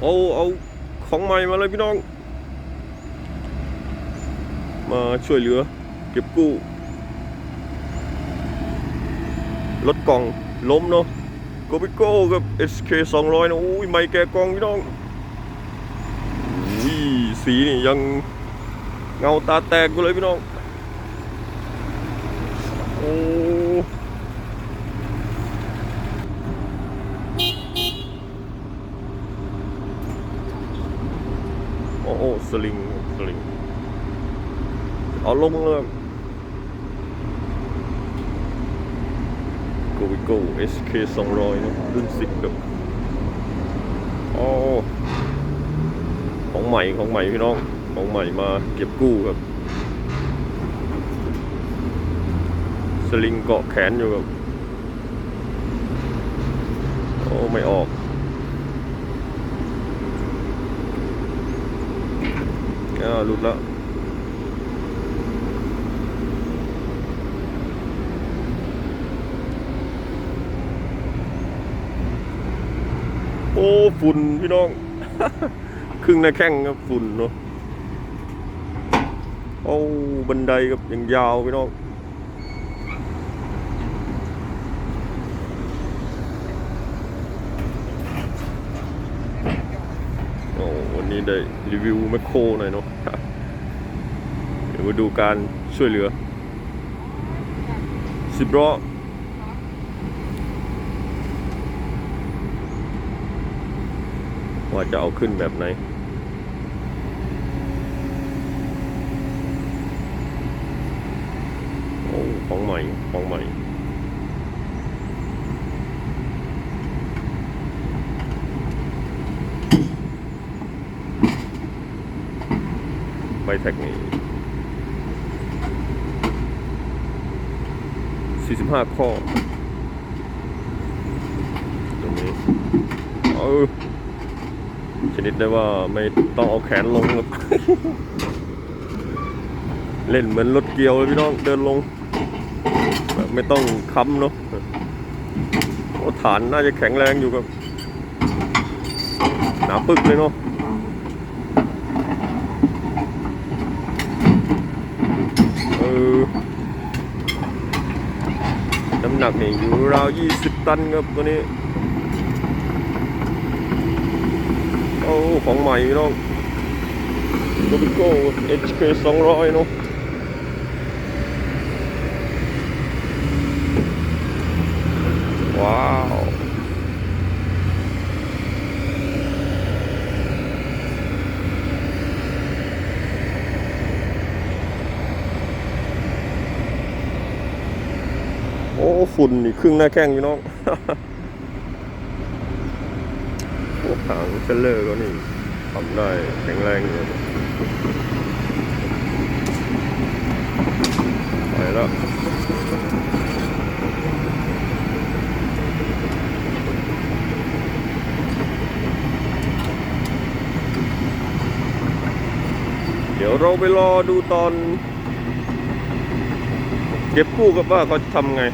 เอาเอาของใหม่มาเลยพี่น้อง มาช่วยเหลือ เก็บกู้รถกล่องล้มเนาะโกบิโก้กับ SK 200นะโอ้ยไม่แกกล่องพี่น้องอุ้ยสีนี่ยังเงาตาแตกอยู่เลยพี่น้องโอ้โอ้โอ้ สลิงสลิงเอาลงเลยโกวิโก้ SK 200นะรุ่นสิบแบบโอ้ของใหม่ของใหม่พี่น้อง ของใหม่มาเก็บกู้ครับ สลิงเกาะแขนอยู่ครับ โอ้ ไม่ออก อ่า หลุดแล้วโอ้ฝุ่นพี่น้อง ครึ่งหน้าแข้งครับฝุ่นเนาะโอ้บันไดครับยังยาวพี่น้อง โอ้วั นนี้ได้รีวิวแมคโครหน่อยเนาะเดี๋ยวมาดูการช่วยเหลือสิบล้อว่าจะเอาขึ้นแบบไหนโอ้ของใหม่ของใหม่ บแท็กนี่ 45 ข้อ ตรงนี้เออชนิดได้ว่าไม่ต้องเอาแขนลงครับเล่นเหมือนรถเกียวเลยพี่น้องเดินลง แบบไม่ต้องค้ำเนาะโอ้ฐานน่าจะแข็งแรงอยู่ครับหนาปึกเลยเนาะ เออากนี่อยู่ราว 20 ตันครับตัวนี้ โอ้ของใหม่พี่น้องโ o บิโก้ HK 200เนาะว้าว โอ้ ฝุ่นนี่ครึ่งหน้าแข้งพี่น้องพวกหางเทรลเลอร์ก็นี่ทำได้แข็งแรงอยู่ไปแล้วเดี๋ยวเราไปรอดูตอน เก็บกู้กับว่าเขาจะทำไง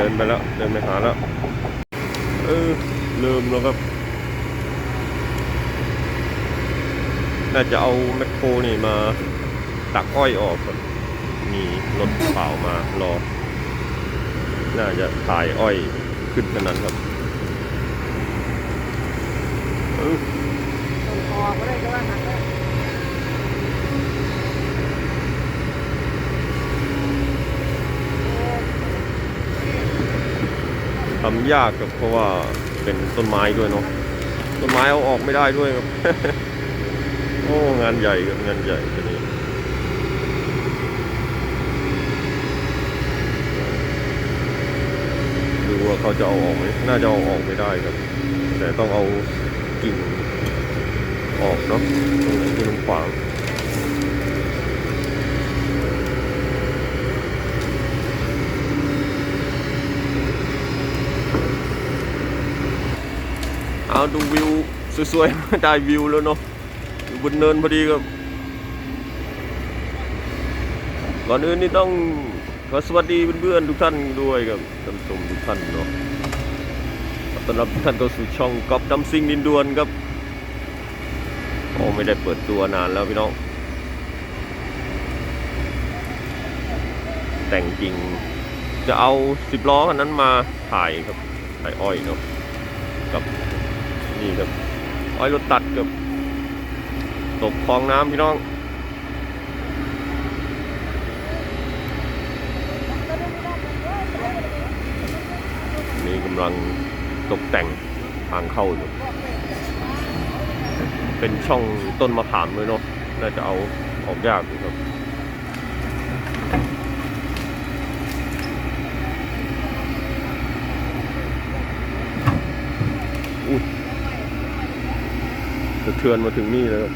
เดินไปแล้ว เดินไปหาแล้ว เออเริ่มแล้วครับ น่าจะเอาแมคโครนี่มาตักอ้อยออกก่อนมีรถเปล่ามารอ น่าจะถ่ายอ้อยขึ้นขนาดนั้นครับเออคอก็ได้ก็ว่าหักเลย ทำยากครับเพราะว่าเป็นต้นไม้ด้วยเนาะต้นไม้เอาออกไม่ได้ด้วยครับ โอ้งานใหญ่ครับงานใหญ่ตัวนี้ดูว่าเขาจะเอาออกไหมน่าจะเอาออกไม่ได้ครับ แต่ต้องเอากิ่งออกเนาะตรงไหนที่มันขวาง ดูวิวสวยๆ ได้วิวแล้วเนาะอยู่บนเนินพอดีครับ ก่อนอื่นนี่ต้องขอสวัสดีเพื่อนๆทุกท่านด้วยครับท่านชมทุกท่านเนาะต้อนรับทุกท่านเข้าสู่ช่องกอบดำซิงดินดวนครับโอ้ไม่ได้เปิดตัวนานแล้วพี่น้อง แต่งจริงจะเอาสิบล้อคันนั้นมาถ่ายครับถ่ายอ้อยเนาะกับ นี่ครับอ้อยรถตัดกับตกคลองน้ำพี่น้องนี่กำลังตกแต่งทางเข้าอยู่ เป็นช่องต้นมะขามเลยเนาะ น่าจะเอาออกยากครับ อุ้ยสะ เทือนมาถึงนี่เลยครับ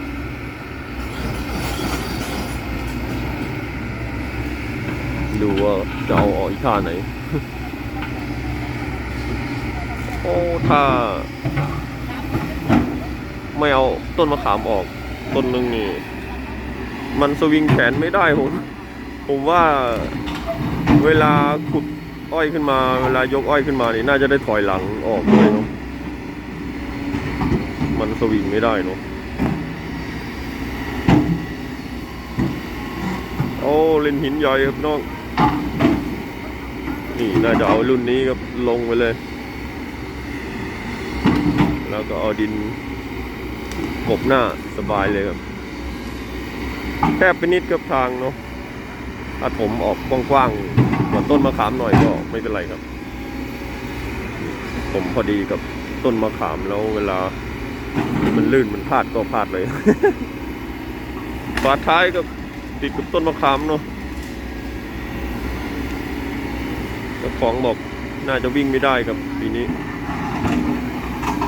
ดูว่าจะเอาออกอีกท่าไหน โอ้ถ้า ไม่เอาต้นมะขามออก ต้นหนึ่งนี่ มันสวิงแขนไม่ได้ผม ผมว่าเวลาขุดอ้อยขึ้นมา เวลายกอ้อยขึ้นมานี่ น่าจะได้ถอยหลังออกเลยเนาะมันส วิงไม่ได้เนาะโอ้เล่นหินใหญ่ครับน้อง นี่น่าจะเอารุ่นนี้ครับลงไปเลย แล้วก็เอาดินกบหน้าสบายเลยครับแคบไปนิดกับทางเนาะถ้าผมออกกว้างๆกว่าต้นมะขามหน่อยก็ไม่เป็นไรครับ ผมพอดีกับต้นมะขามแล้วเวลา มันลื่นมันพลาดก็พลาดเลยฝาท้ายก็ติดกับต้นมะขามเนาะเจ้าของบอกน่าจะวิ่งไม่ได้ครับปีนี้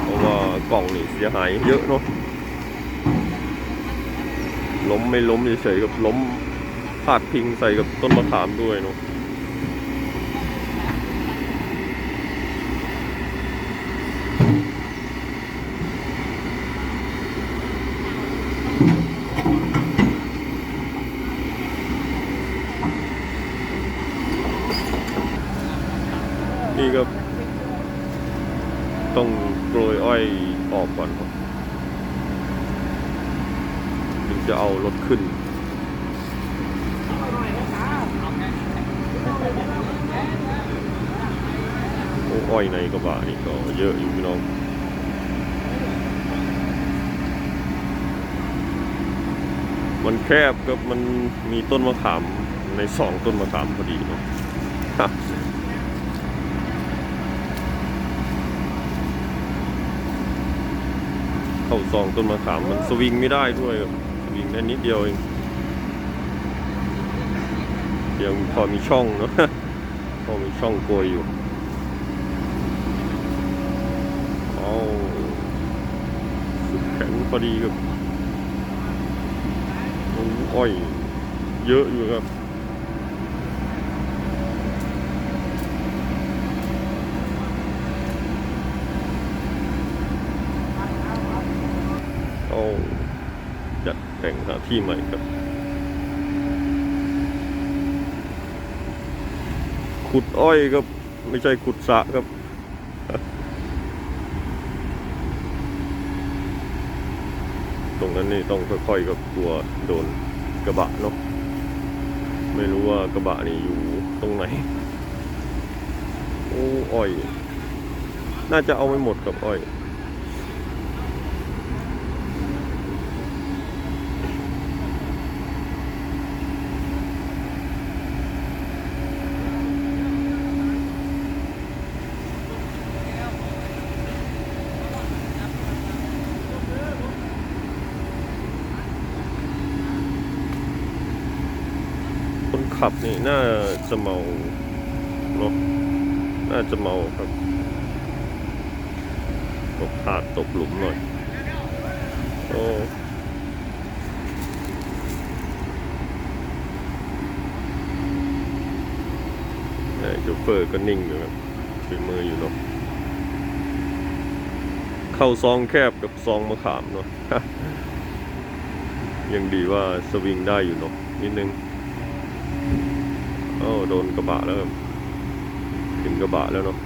เพราะว่ากล่องนี่เสียหายเยอะเนาะล้มไม่ล้มเฉยๆกับล้มพาดพิงใส่กับต้นมะขามด้วยเนาะ นี่ก็ต้องโปรยอ้อยออกก่อนครับถึงจะเอารถขึ้น โอ้อ้อยในกระบะนี่ก็ เยอะอยู่พี่น้องมันแคบครับมันมีต้นมะขามในสองต้นมะขามพอดีเนาะเข้าซองต้นมะขามมันสวิงไม่ได้ด้วยครับสวิงได้นิดเดียวเองยังพอมีช่องเนาะพอมีช่องโกยอยู่เอาสุดแข็ง พอดีครับอ้อ้อย เยอะอยู่ครับเอาจัดแต่งหาที่ใหม่ครับ ขุดอ้อยครับ ไม่ใช่ขุดสะครับ ตรง นั้นนี่ต้องค่อยๆกับกลัวโดนกระบะเนาะไม่รู้ว่ากระบะนี่อยู่ตรงไหน โอ้อ้อย น่าจะเอาไม่หมดกับอ้อย คนขับ น่าจะเมาเนาะน่าจะเมาครับ ตกพลาดตกหลุมหน่อย โอ้โชเฟอร์ก็นิ่งอยู่ครับถือมืออยู่เนาะเข้าซองแคบกับซองมะขามเนาะยังดีว่าสวิงได้อยู่เนาะนิดนึง โอ้โดนกระบะแล้วขึ้นกระบะแล้วเนาะ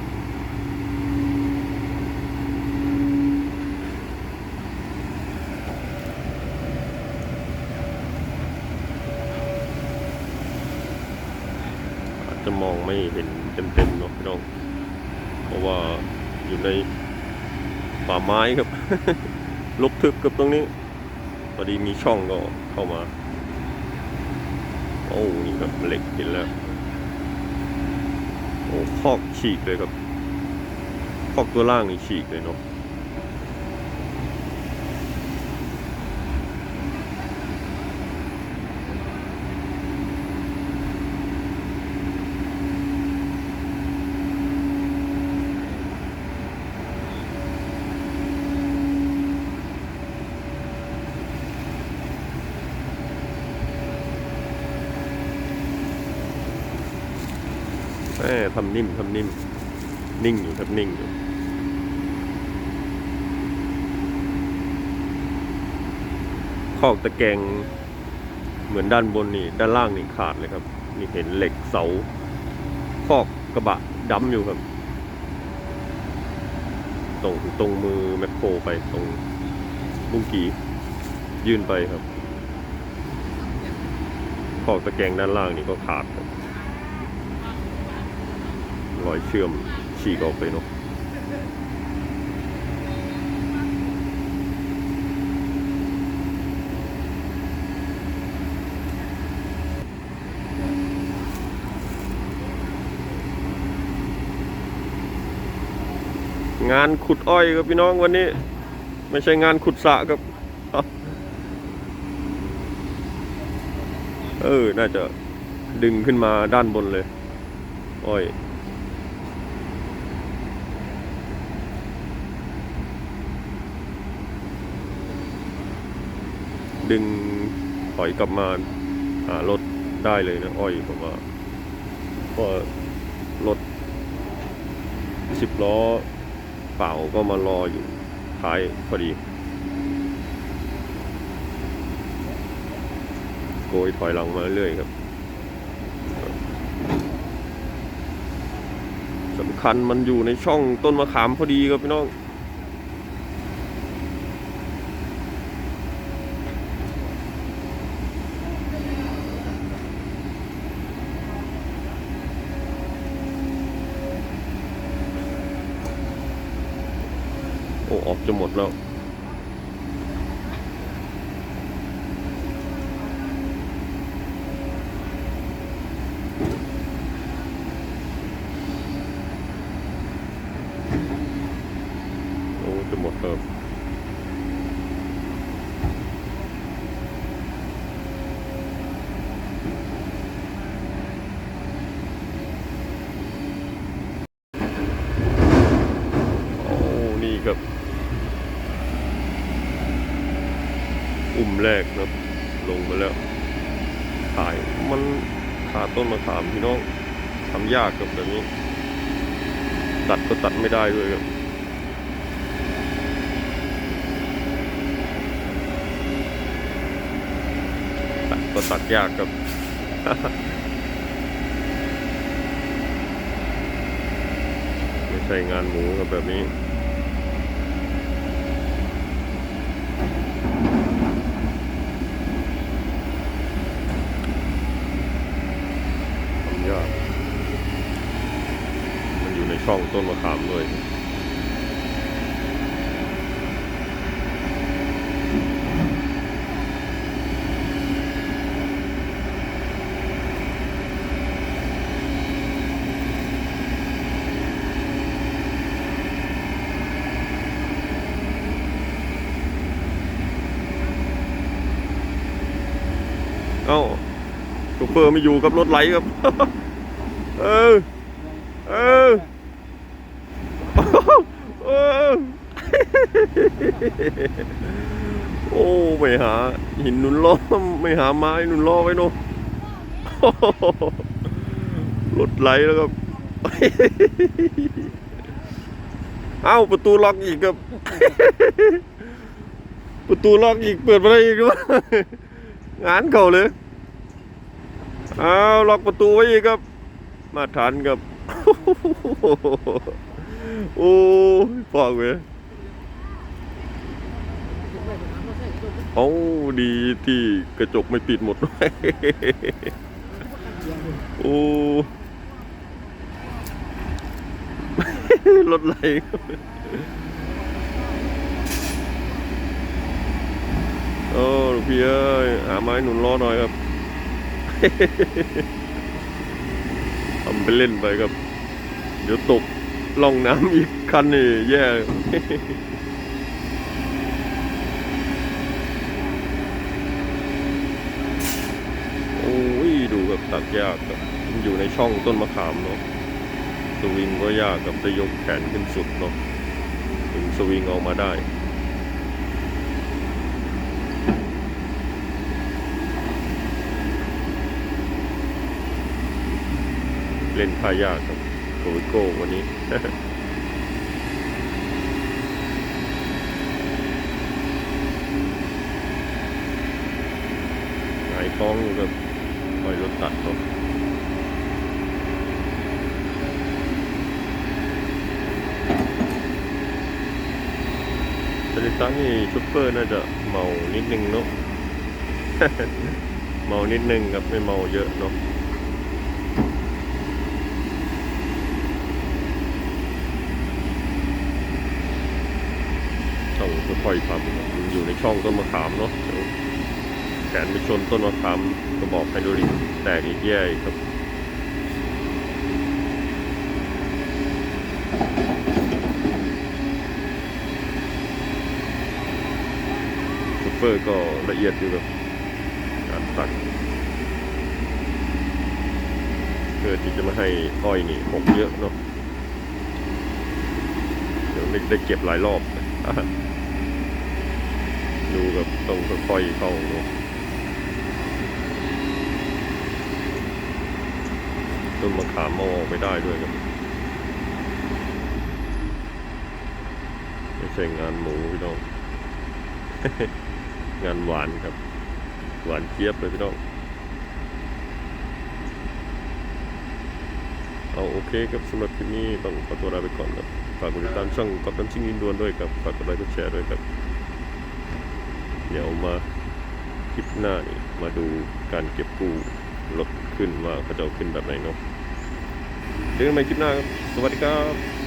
จะมองไม่เห็นเต็มๆเนาะพี่น้อง เพราะว่าอยู่ในป่าไม้ครับลกทึบกับตรงนี้พอดีมีช่องก็เข้ามา โอ้ นี่ครับเหล็กเห็นแล้ว โอ้คอกฉีกเลยครับคอกตัวล่างนี่ฉีกเลยเนาะ ทำนิ่มทำนิ่ม นิ่งอยู่ครับนิ่งอยู่ขอกตะแกรงเหมือนด้านบนนี่ ด้านล่างนี่ขาดเลยครับ นี่เห็นเหล็กเสาขอกกระบะดำอยู่ครับ ตรงตรงมือแมคโครไปตรงบุ้งกียื่นไปครับขอกตะแกรงด้านล่างนี่ก็ขาดครับ รอยเชื่อมฉีกออกไปเนาะงานขุดอ้อยครับพี่น้องวันนี้ ไม่ใช่งานขุดสะครับ เออ น่าจะดึงขึ้นมาด้านบนเลย อ้อย ดึงถอยกลับมาหารถได้เลยนะอ้อยผมว่าเพราะรถสิบล้อเปล่าก็มารออยู่ท้ายพอดี โกยถอยหลังมาเรื่อยครับสำคัญมันอยู่ในช่องต้นมะขามพอดีครับพี่น้อง โอ้ออกจะหมดแล้ว โอ้ จะหมดแล้วโอ้ นี่ครับ อุ่มแรกนะลงมาแล้ว ขายมันขาต้นมะขามพี่น้องทำยากกับแบบนี้ ตัดก็ตัดไม่ได้ด้วยครับตัดก็ตัดยากครับไม่ใช่งานหมูครับแบบนี้ ทำยาก มันอยู่ใน ช่องต้นมะขามด้วยเอ้าโชเฟอร์ไม่อยู่กับรถไหลครับ เออ เออ โอ้ไม่หาหินนุนล้อไม่หาไม้หนุนล้อไว้เนอะรถไหลแล้วครับเอ้าประตูล็อกอีกครับ ประตูล็อกอีกเปิดไม่ได้อีกด้วยงานเก่าเลยอ้าวล็อกประตูไว้อีกครับ มาทันครับ โอ้ฟอกเว้ยเอาดีที่กระจกไม่ปิดหมดด้วยโอ้รถไหลครับโอ้ลูกพี่เอ้ยหาไม้หนุนล้อหน่อยครับทำไปเล่นไปครับ เดี๋ยวตก ลงน้ำอีกคันนี่แย่โอ้ยดูแบบตัดยากครับอยู่ในช่องต้นมะขามเนาะสวิงก็ยากกับจะยกแขนขึ้นสุดเนาะถึงสวิงออกมาได้เล่นท่ายากครับ โกวิโก้วันนี้ หงายท้องอยู่กับปล่อยรถตัดเนาะเซลิตันนี่ชุปเปอร์น่าจะเมานิดนึงเนาะ เมานิดนึงครับไม่เมาเยอะเนาะ ต้อง ค่อยทำอยู่ในช่องต้นมะขามเนาะแขนไปชนต้นมะขามกระบอกไฮโดรลิกแตกอีกแย่ครับซูเปอร์ก็ละเอียดอยู่กับการตัดเพื่อที่จะไม่ให้อ้อยนี่หกเยอะเนาะเดี๋ยวได้ได้เก็บหลายรอบ ดูแบบต้องค่อยๆเข้าต้นมะขามเอาออกไม่ได้ด้วยครับไม่ใช่งานหมูพี่น้อง งานหวานครับ หวานเจี๊ยบเลยพี่น้องเอาโอเคครับสำหรับคลิปนี้ต้องขอตัวลาไปก่อนครับฝากกดติดตามช่องกับน้ำชิงยินดวนด้วยครับฝากกดไลค์กดแชร์ด้วยครับ เดี๋ยวมาคลิปหน้านี่มาดูการเก็บกู้รถขึ้นว่าเขาจะขึ้นแบบไหนเนาะเจอกันใหม่คลิปหน้าครับ สวัสดีครับ